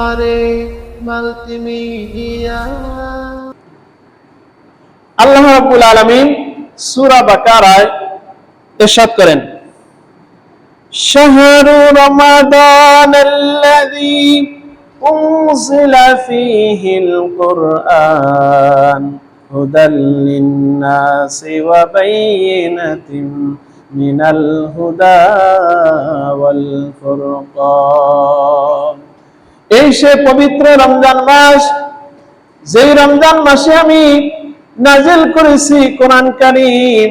আরে মাল্টিমিডিয়া আল্লাহ রাব্বুল আলামিন সূরা বাকারায় ইরশাদ করেন শাহরু রমাদান الذي أنزل فيه القرآن هدى للناس وبينة من الهدى والفرقان এই সে পবিত্র রমজান মাস, যেই রমজান মাসে আমি নাজিল করেছি কোরআন কারীম,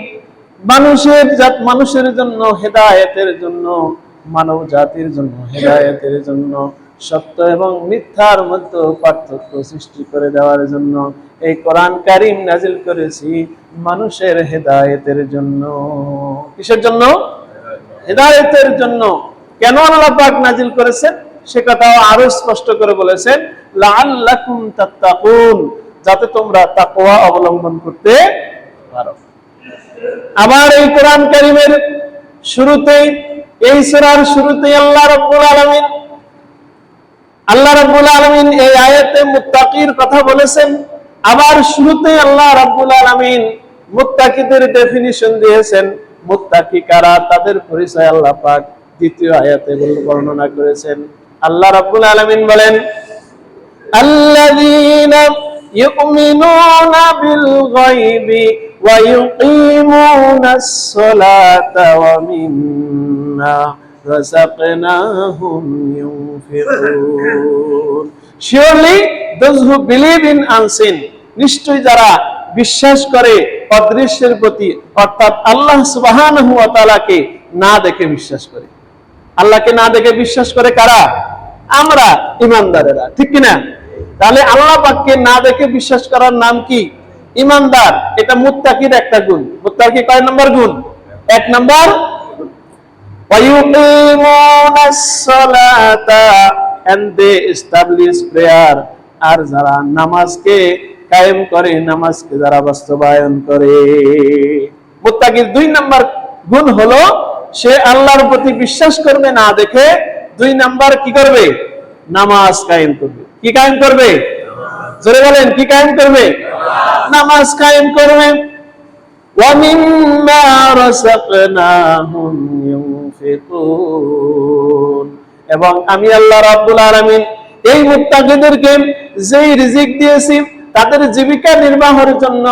মানুষের জাত মানুষের জন্য, হেদায়েতের জন্য, মানব জাতির জন্য, হেদায়েতের জন্য, সত্য এবং মিথ্যার মধ্যে পার্থক্য সৃষ্টি করে দেওয়ার জন্য এই কোরআন কারীম নাজিল করেছি মানুষের হেদায়েতের জন্য। কিসের জন্য? হেদায়েতের জন্য। কেন আল্লাহ পাক নাজিল করেছেন? সে কথাও আরও স্পষ্ট করে বলেছেন, লাআল্লাকুম তাত্তাকুন যাতে তোমরা তাকওয়া অবলম্বন করতে পারো। আবার এই কোরআন কারীমের শুরুতেই, এই সূরার শুরুতেই আল্লাহ রাব্বুল আলামিন, আল্লাহ রাব্বুল আলামিন এই আয়াতে মুত্তাকির কথা বলেছেন। আবার শুরুতেই আল্লাহ রাব্বুল আলামিন মুত্তাকিদের ডেফিনিশন দিয়েছেন, মুত্তাকি কারা? তাদের পরিচয় আল্লাহ পাক দ্বিতীয় আয়াতে বর্ণনা করেছেন। আল্লাহ রাব্বুল আলামিন বলেন, আল্লাযীনা ইউমিনুনা বিল গায়বি ওয়া ইউকিমুনাস সালাতা ওয়া মিম্মা রাযাকনাহুম ইউনফিকুন. Surely those who believe in unseen নিশ্চয় যারা বিশ্বাস করে অদৃশ্যের প্রতি, অর্থাৎ আল্লাহ সুবহানাহু ওয়া তাআলাকে না দেখে বিশ্বাস করে। আল্লাহকে না দেখে বিশ্বাস করে কারা? আমরা, ইমানদারেরা। ঠিক কিনা? তাহলে আল্লাহ পাককে না দেখে বিশ্বাস করার নাম কি? ইমানদার। এটা মুত্তাকির একটা গুণ। মুত্তাকি কয় নম্বর গুণ? এক নম্বর আর যারা নামাজকে কায়েম করে, নামাজকে যারা বাস্তবায়ন করে। মুত্তাকির দুই নম্বর গুণ হলো সে আল্লাহর প্রতি বিশ্বাস করবে না দেখে দুই নাম্বার কি করবে? নামাজ কায়েম করবে। কি কায়েম করবে? জোরে বলেন, কি কায়েম করবে? নামাজ কায়েম করবে। এবং আমি আল্লাহ রাব্বুল আলামিন এই মুত্তাকিদেরকে যেই রিজিক দিয়েছি, তাদের জীবিকা নির্বাহের জন্য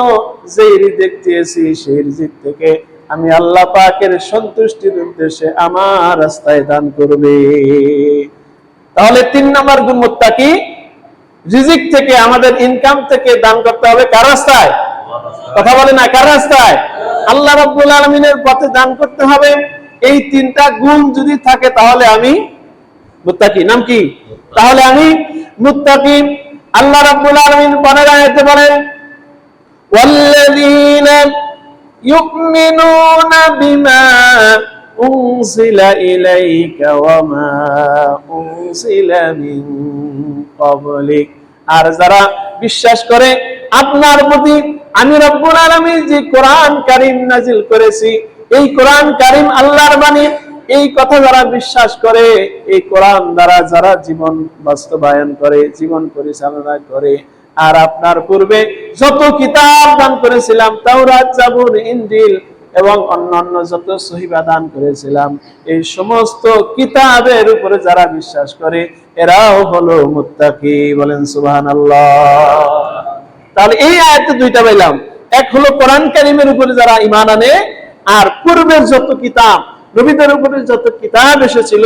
যেই রিজিক দিয়েছি, সেই রিজিক থেকে আমি আল্লাহ পাকের সন্তুষ্টির উদ্দেশ্যে আমার রাস্তায় দান করবে। তাহলে তিন নম্বর গুণমত্তা কি? রিজিক থেকে, আমাদের ইনকাম থেকে দান করতে হবে কার রাস্তায়? কথা বলে না, কার রাস্তায়? আল্লাহ রাব্বুল আলামিনের পথে দান করতে হবে। এই তিনটা গুণ যদি থাকে, তাহলে আমি মুত্তাকি। নাম কি? তাহলে আমি মুত্তাকি। আল্লাহ রাব্বুল আলামিন বলে রাখতে বলেন يؤمنون بما أنزل إليك وما أنزل من قبلك আর যারা বিশ্বাস করে আপনার প্রতি আমি রব্বুল আলামিন যে কোরআন কারীম নাজিল করেছি এই কোরআন কারীম আল্লাহর বাণী এই কথা যারা বিশ্বাস করে এই কোরআন দ্বারা যারা জীবন বাস্তবায়ন করে জীবন পরিচালনা করে আর আপনার পূর্বে যত কিতাব দান করেছিলাম, তাওরাত ইনজিল এবং অন্যান্য যত সহিবা দান করেছিলাম, এই সমস্ত কিতাবের উপরে যারা বিশ্বাস করে, এরাও হলো মুত্তাকি। বলেন, সুবহানাল্লাহ। তাহলে এই আয়াতে দুইটা পাইলাম। এক হলো কোরআন কারিমের উপরে যারা ইমান আনে, আর পূর্বের যত কিতাব, নবীদের উপরে যত কিতাব এসেছিল,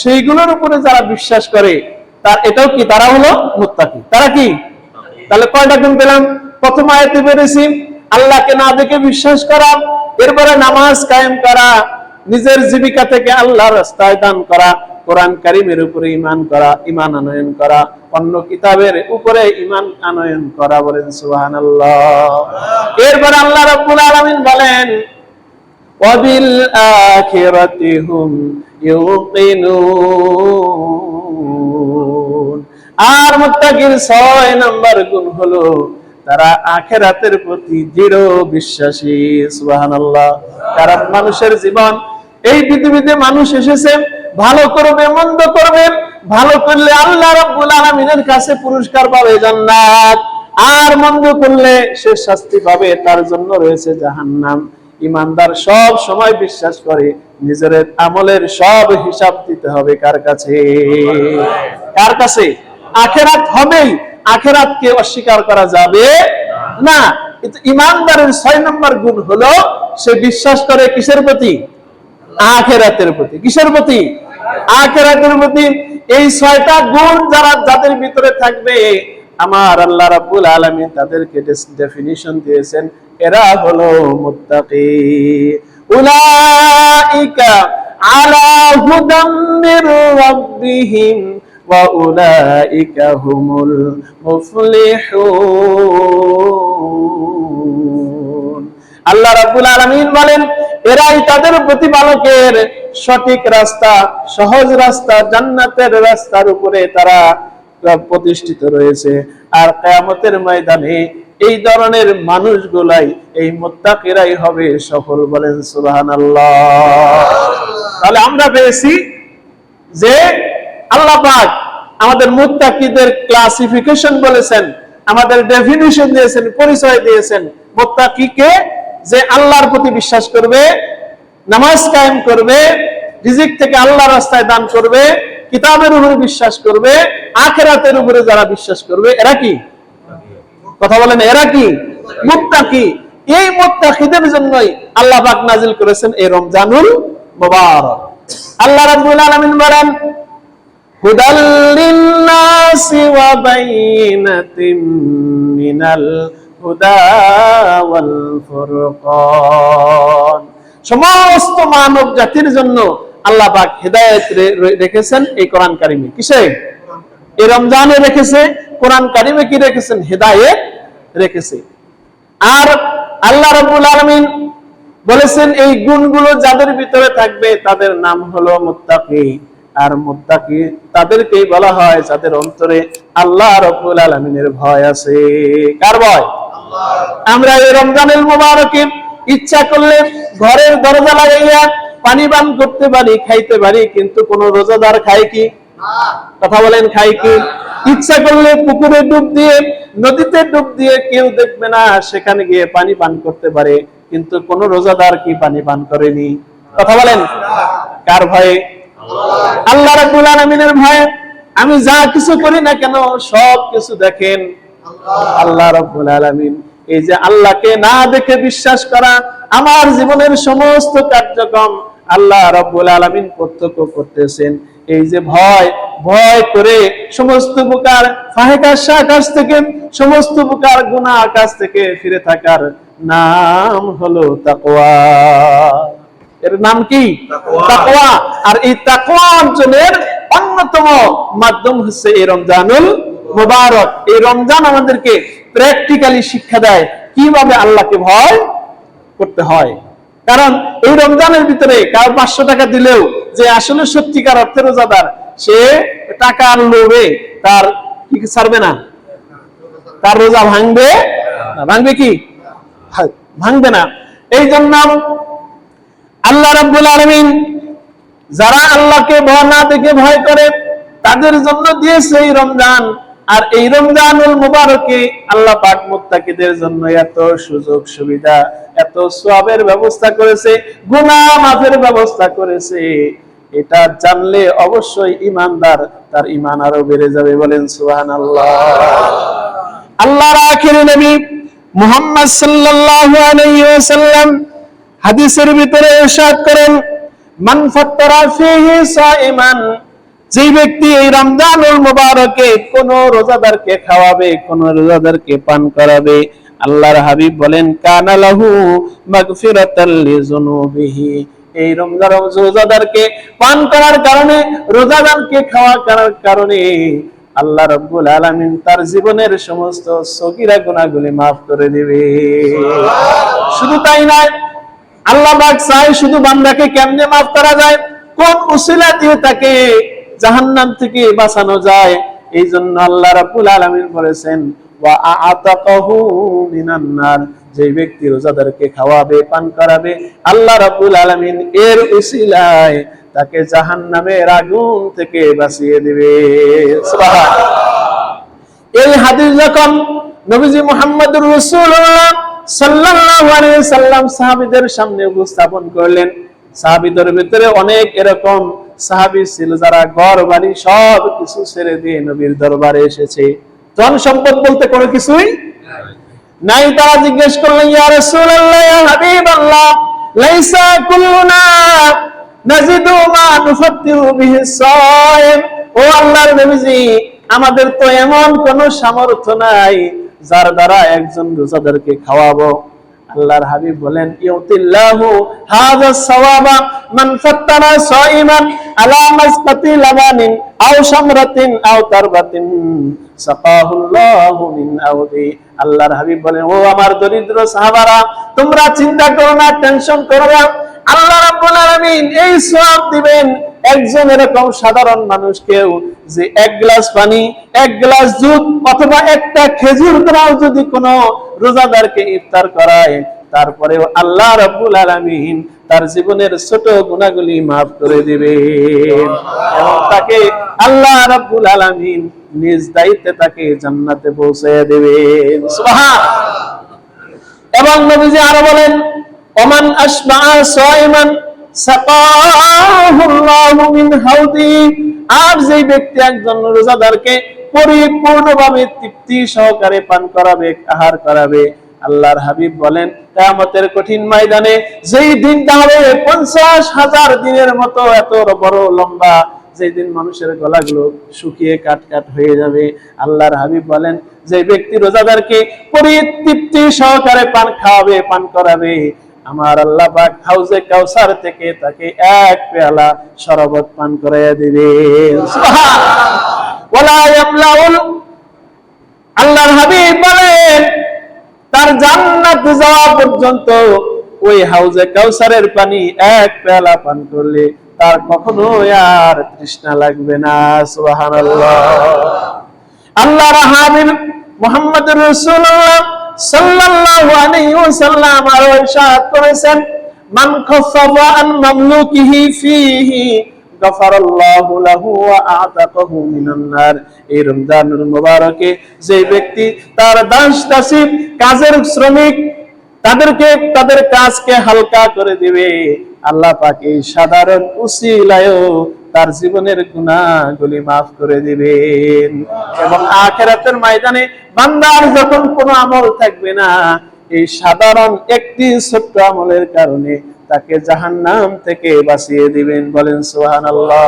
সেইগুলোর উপরে যারা বিশ্বাস করে, তার এটাও কি, তারা হলো মুত্তাকি। তারা কি? তাহলে কয়টা গুণ পেলাম? প্রথম আয়াতে পেরেছি আল্লাহকে না দেখে বিশ্বাস করা, এরপরে নামাজ কায়েম করা, নিজের জীবিকা থেকে আল্লাহর রাস্তায় দান করা, কোরআন কারিমের উপরে ইমান করা ইমান আনয়ন করা, অন্য কিতাবের উপরে ইমান আনয়ন করা বলেন সুবহানাল্লাহ। এরপরে আল্লাহ রাব্বুল আলামিন বলেন, ওয়াবিল আখিরাতি হুম ইউকিনুন। আর মুত্তাকির ছয় নাম্বার গুণ হলো, তারা আখেরাতের প্রতি দৃঢ় বিশ্বাসী, সুবহানাল্লাহ। কারণ মানুষের জীবন, এই পৃথিবীতে মানুষ এসেছে, ভালো করবে, মন্দ করবে, ভালো করলে আল্লাহ রাব্বুল আলামিনের কাছে পুরস্কার পাবে জান্নাত, আর মন্দ করলে সে শাস্তি পাবে, তার জন্য রয়েছে জাহান্নাম। ইমানদার সব সময় বিশ্বাস করে, নিজের আমলের সব হিসাব দিতে হবে কার কাছে? কার কাছে? আখেরাত হবেই। আখেরাতকে অস্বীকার করা যাবে না। কিন্তু ইমানদারের ছয় নম্বর গুণ হলো, সে বিশ্বাস করে কিসের প্রতি? আখেরাতের প্রতি। কিসের প্রতি? আখেরাতের প্রতি। এই ছয়টা গুণ যারা যাদের ভিতরে থাকবে, আমার আল্লাহ রাব্বুল আলামিন তাদেরকে ডেফিনিশন দিয়েছেন। এরা হলো মুত্তাকি। উলাইকা আলা হুদাম মির রাব্বিহিম। উলাইকা হুমুল মুফলিহুন আল্লাহ রাব্বুল আলামিন বলেন, এরাই তাদের প্রতিপালকের সঠিক রাস্তা, সহজ রাস্তা, জান্নাতের রাস্তার উপরে তারা প্রতিষ্ঠিত রয়েছে। আর কিয়ামতের ময়দানে এই ধরনের মানুষগুলাই, এই মুত্তাকিরাই হবে সফল বলেন সুবহানাল্লাহ। তাহলে আমরা পেয়েছি যে আল্লাহ আমাদের মুত্তাকিদের ক্লাসিফিকেশন বলেছেন, আমাদের ডেফিনিশন দিয়েছেন, পরিচয় দিয়েছেন। মুত্তাকিকে যে আল্লাহর প্রতি বিশ্বাস করবে, নামাজ কায়েম করবে, রিজিক থেকে আল্লাহ রাস্তায় দান করবে, কিতাবের উপরে বিশ্বাস করবে, আখেরাতের উপরে যারা বিশ্বাস করবে, এরা কি? কথা বলেন, এরা কি? মুত্তাকি। এই মুত্তাকিদের জন্যই আল্লাহ পাক নাজিল করেছেন এই রমজানুল মুবারক। আল্লাহ রাব্বুল আলামিন বলেন মিনাল সমস্ত মানব জাতির জন্য আল্লাহ পাক হেদায়েত রেখেছেন এই কোরআন কারিমে। কিসে? এই রমজানে রেখেছে। কোরআন কারিমে কি রেখেছেন? হেদায়েত রেখেছে। আর আল্লাহ রাব্বুল আলামিন বলেছেন, এই গুণগুলো যাদের ভিতরে থাকবে তাদের নাম হলো মুত্তাকি আর মুত্তাকি তাদেরকেই বলা হয় যাদের অন্তরে আল্লাহ রাব্বুল আলামিনের ভয় আছে। কার ভয়? আমরা এই রমজানের মুবারকে ইচ্ছা করলে ঘরের দরজা লাগাইয়া পানি পান করতে পারি, খাইতে পারি, কিন্তু কোন রোজাদার খায় কি? কথা বলেন খাই কি? ইচ্ছা করলে পুকুরে ডুব দিয়ে, নদীতে ডুব দিয়ে কেউ দেখবে না, সেখানে গিয়ে পানি পান করতে পারে, কিন্তু কোন রোজাদার কি পানি পান করেনি? কথা বলেন। কার ভয়ে? আল্লাহ রাব্বুল আলামিনের ভয়ে আমি যা কিছু করি না কেন সব কিছু দেখেন। আল্লাহ এই যে আল্লাহকে না দেখে বিশ্বাস করা আমার জীবনের সমস্ত কার্যক্রম আল্লাহ রাব্বুল আলামিন প্রত্যক্ষ করতেছেন। এই যে ভয় ভয় করে সমস্ত প্রকার থেকে, সমস্ত প্রকার গুনাহ কাছ থেকে ফিরে থাকার নাম হলো তাকওয়া। এর নাম কি? তাকওয়া। আর এই তাকওয়া অর্জনের অন্যতম মাধ্যম হচ্ছে এই রমজানুল মুবারক। এই রমজান আমাদেরকে প্র্যাকটিক্যালি শিক্ষা দেয় কীভাবে আল্লাহকে ভয় করতে হয়। কারণ এই রমজানের ভিতরে কারও পাঁচশো টাকা দিলেও যে আসলে সত্যিকার অর্থে রোজাদার সে টাকার লোভে তার কি কি ছাড়বে না? তার রোজা ভাঙবে ভাঙবে কি? ভাঙবে না। এই জন্য আল্লাহ রাব্বুল আলামিন যারা আল্লাহকে ভয় না দেখে ভয় করে, তাদের জন্য দিয়েছে এই রমজান। আর এই রমজানুল মুবারকে আল্লাহ পাক মুত্তাকিদের জন্য এত সুযোগ সুবিধা, এত সওয়াবের ব্যবস্থা করেছে, গুনাহ মাফের ব্যবস্থা করেছে। এটা জানলে অবশ্যই ইমানদার তার ইমান আরও বেড়ে যাবে বলেন সুবহানাল্লাহ। আল্লাহর আখির নবী মুহাম্মদ সাল্লাল্লাহু আলাইহি ওয়াসাল্লাম হাদিসের ভিতরে ইরশাদ করেন মান ফাত্তারা ফিহি সাইমান যে ব্যক্তি এই রমজানুল মুবারকে কোন রোজাদারকে খাওয়াবে কোন রোজাদারকে পান করাবে আল্লাহর হাবিব বলেন কানা লাহু মাগফিরাতাল লিযুনুবিহি এই রমজান রোজাদারকে পান করার কারণে রোজাদারকে খাওয়া করার কারণে আল্লাহ রব্বুল আলামিন তার জীবনের সমস্ত সগীরা গুনাহগুলি মাফ করে দিবে। শুধু তাই নয় আল্লাহ চাই শুধু বান্দাকে কেমনে মাফ করা যায়? কোন উসিলা দিয়ে তাকে জাহান্নাম থেকে বাঁচানো যায়? এই জন্য আল্লাহ রাব্বুল আলামিন বলেছেন যে ব্যক্তি রোজাদারকে খাওয়াবে, পান করাবে, আল্লাহ রাব্বুল আলামিন এর উসিলায় তাকে জাহান্নামের আগুন থেকে বাঁচিয়ে দিবে। এই হাদিস যখন নবীজি মুহাম্মদুর রাসূলুল্লাহ সাল্লাল্লাহু আলাইহি সাল্লাম সাহাবীদের সামনে উপস্থাপন করলেন। সাহাবীদের ভিতরে অনেক এরকম সাহাবী ছিল যারা ঘর বাড়ি সব কিছু ছেড়ে দিয়ে নবীর দরবারে এসেছে। ধন সম্পদ বলতে কোনো কিছুই নাই। তারা জিজ্ঞেস করলেন, ইয়া রাসূলুল্লাহ, ইয়া হাবিবাল্লাহ, লাইসা কুল্লুনা নাজিদু মা নুফাত্তিরু বিহি ও আল্লাহর নবীজি, আমাদের তো এমন কোন সামর্থ্য নাই যার দ্বারা একজন রোজাদারকে খাওয়াবো। আল্লাহর হাবিব বলেন, ইউতিল্লাহু হাযা সাওয়াবা মান ফাত্তারা সাইমান আলা মাসকাতি লাবানিন আও শামরাতিন আও তারবাতিন সাকাহুল্লাহু মিন আউদি। আল্লাহর হাবিব বলেন, ও আমার দরিদ্র সাহাবারা, তোমরা চিন্তা করো না, টেনশন করো না। আল্লাহ রাব্বুল আলামিন এই সওয়াব দিবেন একজন এরকম সাধারণ যে এক গ্লাস পানি, এক গ্লাস দুধ অথবা একটা খেজুর দ্বারাও যদি কোনো রোজাদারকে ইফতার করায়, তারপরেও আল্লাহ রাব্বুল আলামিন তার জীবনের ছোট গুণাগুলি মাফ করে দিবেন। এবং তাকে আল্লাহ রাব্বুল আলামিন নিজ দায়িত্বে তাকে জান্নাতে পৌঁছে দেবেন। সুবহান। এবং নবীজি আরও বলেন ওমান আসবা সাইমান সাকাহুল্লাহু মিন হাউদি। আর যেই ব্যক্তি একজন রোজাদারকে পরিপূর্ণভাবে তৃপ্তি সহকারে পান করাবে, আহার করাবে, আল্লাহর হাবিব বলেন কঠিন ময়দানে যেই দিনটা হবে পঞ্চাশ হাজার দিনের মতো এত বড় লম্বা যেই দিন মানুষের গলাগুলো শুকিয়ে কাট কাট হয়ে যাবে। আল্লাহর হাবিব বলেন যে ব্যক্তি রোজাদারকে পরিতৃপ্তি সহকারে পান খাওয়াবে, পান করাবে আমার আল্লাহ পাক হাউজে কাউসার থেকে তাকে এক পেয়ালা শরবত পান করাইয়া দিবে। আল্লাহর হাবিব বলেন, তার জান্নাত যাওয়া পর্যন্ত ওই হাউজে কাউসারের পানি এক পেয়ালা পান করলে তার কখনো আর তৃষ্ণা লাগবে না। সুবহানাল্লাহ। আল্লাহর হাবিব মুহাম্মদুর রাসূলুল্লাহ সাল্লাল্লাহু আলাইহি ওয়াসাল্লাম আরও ইরশাদ করেছেন, মান আন মামলুকিহি ফিহি, গফারাল্লাহু লাহু ওয়া আতাকাহু মিনান নার। এই রমজানুল মুবারকে যে ব্যক্তি তার দাস দাসী কাজের শ্রমিক, তাদেরকে, তাদের কাজকে হালকা করে দিবে। আল্লাহ পাক এই সাধারণ উসিলায়ও তার জীবনের গুনাহগুলি মাফ করে দিবেন। এবং আখেরাতের ময়দানে বান্দার যখন কোনো আমল থাকবে না, এই সাধারণ একটি ছোট্ট আমলের কারণে তাকে জাহান্নাম থেকে বাঁচিয়ে দিবেন বলেন সুবহানাল্লাহ।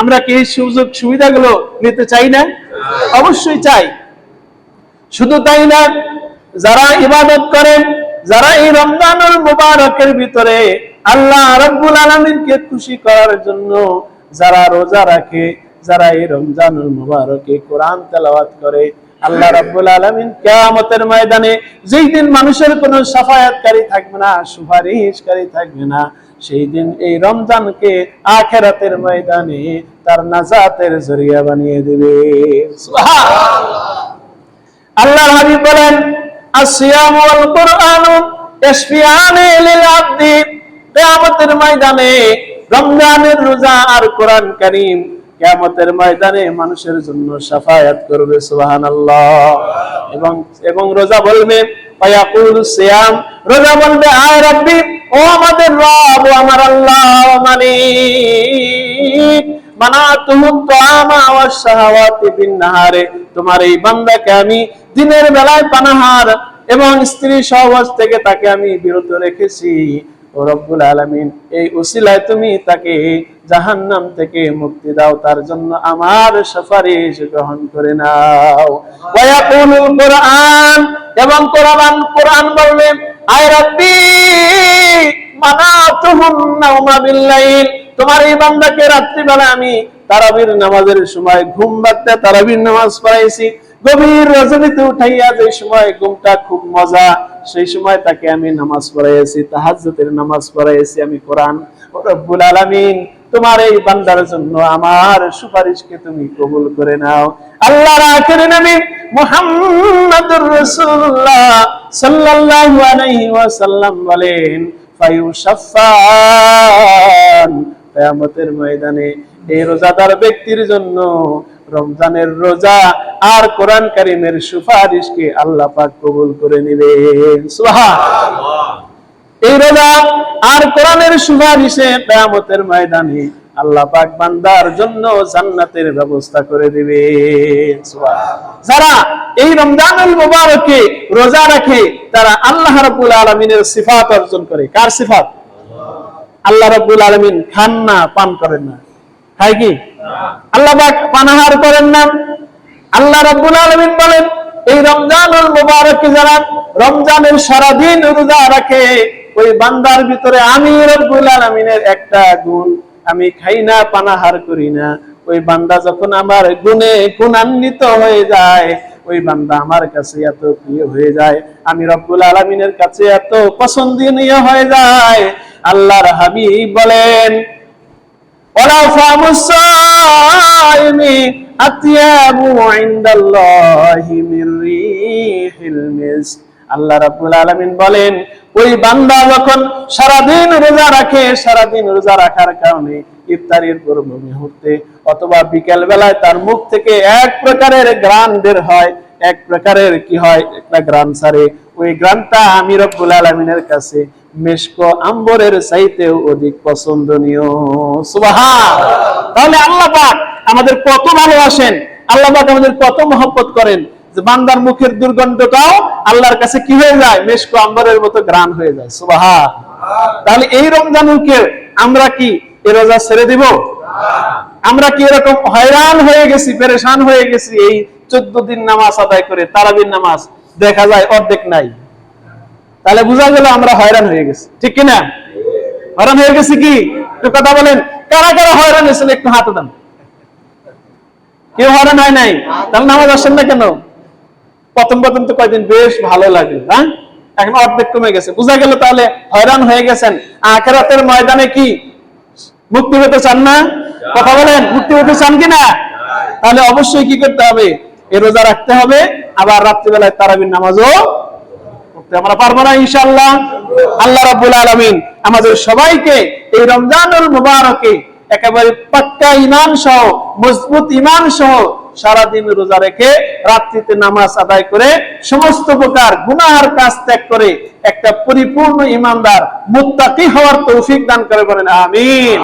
আমরা কি সুযোগ সুবিধাগুলো নিতে চাই না? অবশ্যই চাই। শুধু তাই না, যারা ইবাদত করেন, যারা এই রমজানুল মুবারকের ভিতরে আল্লাহ রাব্বুল আলামিনকে খুশি করার জন্য যারা রোজা রাখে, যারা এই রমজানুল মুবারকে কোরআন তেলাওয়াত করে, আল্লাহ রাব্বুল আলামিন কিয়ামতের ময়দানে যেই দিন মানুষের কোনো সাফায়াতকারী থাকবে না, সুপারিশকারী থাকবে না, সেই দিন এই রমজানকে আখেরাতের ময়দানে তার নাজাতের জরিয়া বানিয়ে দেবে। আল্লাহর হাবিব বলেন আসিয়াম ওয়াল কুরআনু ইয়াশফিয়ানি লিল আবদি কিয়ামতের ময়দানে রমজানের রোজা আর কোরআন কারীম কিয়ামতের ময়দানে মানুষের জন্য শাফায়াত করবে, সুবহানাল্লাহ। এবং এবং রোজা বলবে সিয়াম। রোজা বলবে, আয় রাব্বি, ও আমাদের রব, ও আমার আল্লাহ তোমার এই বান্দাকে আমি দিনের বেলায় পানাহার এবং স্ত্রী সহবাস থেকে তাকে আমি বিরত রেখেছি। রব্বুল আলামিন, এই উসিলায় তুমি তাকে জাহান্নাম থেকে মুক্তি দাও, তার জন্য আমার সুপারিশ গ্রহণ করে নাও। ওয়ায়াকুলুল কোরআন, এবং কোরআন কোরআন বলবে, আয় রাব্বি মানাতুহুম নাওমা বিল্লাইল। তোমার এই বান্দাকে রাত্রিবেলা আমি তারাবির নামাজের সময় ঘুম বাড়তে তারাবির নামাজ পড়াইছি। গভীর রজনীতে উঠাইয়া যে সময় ঘুমটা খুব মজা, সেই সময় তাকে আমি নামাজ পড়াইছি তাহাজ্জুদের নামাজ পড়াইছি আমি কোরআন। রব্বুল আলামিন, তোমার এই বান্দার জন্য আমার সুপারিশকে তুমি কবুল করে নাও। আল্লাহর আখিরি নবী মুহাম্মদুর রাসূলুল্লাহ সাল্লাল্লাহু আলাইহি ওয়াসাল্লাম বলেন ফায়ুশাফান কেয়ামতের ময়দানে এই রোজাদার ব্যক্তির জন্য রমজানের রোজা আর কোরআন কারিমের সুপারিশকে আল্লাহ পাক কবুল করে নেবেন। এই রোজা আর কোরআনের সুপারিশে কেয়ামতের ময়দানে আল্লাহ পাক বান্দার জন্য জান্নাতের ব্যবস্থা করে দিবে যারা এই রমজানুল মুবারকে রোজা রাখে তারা আল্লাহ রাব্বুল আলামিনের সিফাত অর্জন করে। কার সিফাত? আল্লাহ রাব্বুল আলামিন খান না পান করেন না। খায় কি? আল্লাহ পাক পানাহার করেন না। আল্লাহ রাব্বুল আলামিন বলেন, এই রমজানুল মুবারকে যারা রমজানের সারাদিন রোজা রাখে। ওই বান্দার ভিতরে আমি রব্বুল আলামিনের একটা গুণ। আমি খাই না, পানাহার করি না। ওই বান্দা যখন আমার গুণে গুণান্বিত হয়ে যায়, ওই বান্দা আমার কাছে এত প্রিয় হয়ে যায়। আমি রব্বুল আলামিনের কাছে এত পছন্দনীয় হয়ে যায়। আল্লাহর হাবিব বলেন আল্লাহ রাব্বুল আলামিন বলেন, ওই বান্দা যখন সারাদিন রোজা রাখে, সারাদিন রোজা রাখার কারণে ইফতারির পূর্ব মুহূর্তে অথবা বিকেল বেলায় তার মুখ থেকে এক প্রকারের গ্রান বের হয়। এক প্রকারের কি হয়? একটা গ্রান সারে। ওই গ্রানটা আমি রব্বুল আলামিনের কাছে। মেশকো আম্বরের অধিক পছন্দনীয়। সুবহান! তাহলে আল্লাহ পাক আমাদের কত ভালোবাসেন আল্লাহ পাক আমাদের কত মহব্বত করেন যে বান্দার মুখের দুর্গন্ধটাও আল্লাহর কাছে কি হয়ে যায়? মেশকো আম্বরের মতো গ্রান হয়ে যায়। সুবহান! তাহলে এই রমজানুকে আমরা কি এ রোজা ছেড়ে দিব? আমরা কি এরকম হয়রান হয়ে গেছি, পেরেশান হয়ে গেছি? এই চোদ্দ দিন নামাজ আদায় করে তারাবির নামাজ দেখা যায়, অর্ধেক নাই। তাহলে বোঝা গেল আমরা হয়রান হয়ে গেছি। ঠিক কিনা হয়রান হয়ে গেছি কি? কথা বলেন, কারা কারা হয়রান হয়েছিল একটু হাতে দেন। কেউ হয়রান হয় নাই? তাহলে নামাজ আসেন না কেন? প্রথম প্রথম তো কয়দিন বেশ ভালো লাগে হ্যাঁ? এখন অর্ধেক কমে গেছে। বোঝা গেল তাহলে হয়রান হয়ে গেছেন। আখেরাতের ময়দানে কি? মুক্তি পেতে চান না? কথা বলেন, মুক্তি পেতে চান কিনা তাহলে অবশ্যই কি করতে হবে? এ রোজা রাখতে হবে, আবার রাত্রিবেলায় তারাবির নামাজও করতে আমরা পারব না, ইনশাআল্লাহ? আল্লাহ রাব্বুল আলামিন আমাদের সবাইকে এই রমজানুল মুবারকে একেবারে পাক্কা ইমান সহ, মজবুত ইমান সহ সারাদিন রোজা রেখে রাত্রিতে নামাজ আদায় করে সমস্ত প্রকার গুনাহার কাজ ত্যাগ করে একটা পরিপূর্ণ ইমানদার মুত্তাকি হওয়ার তৌফিক দান করে বলেন, আমিন।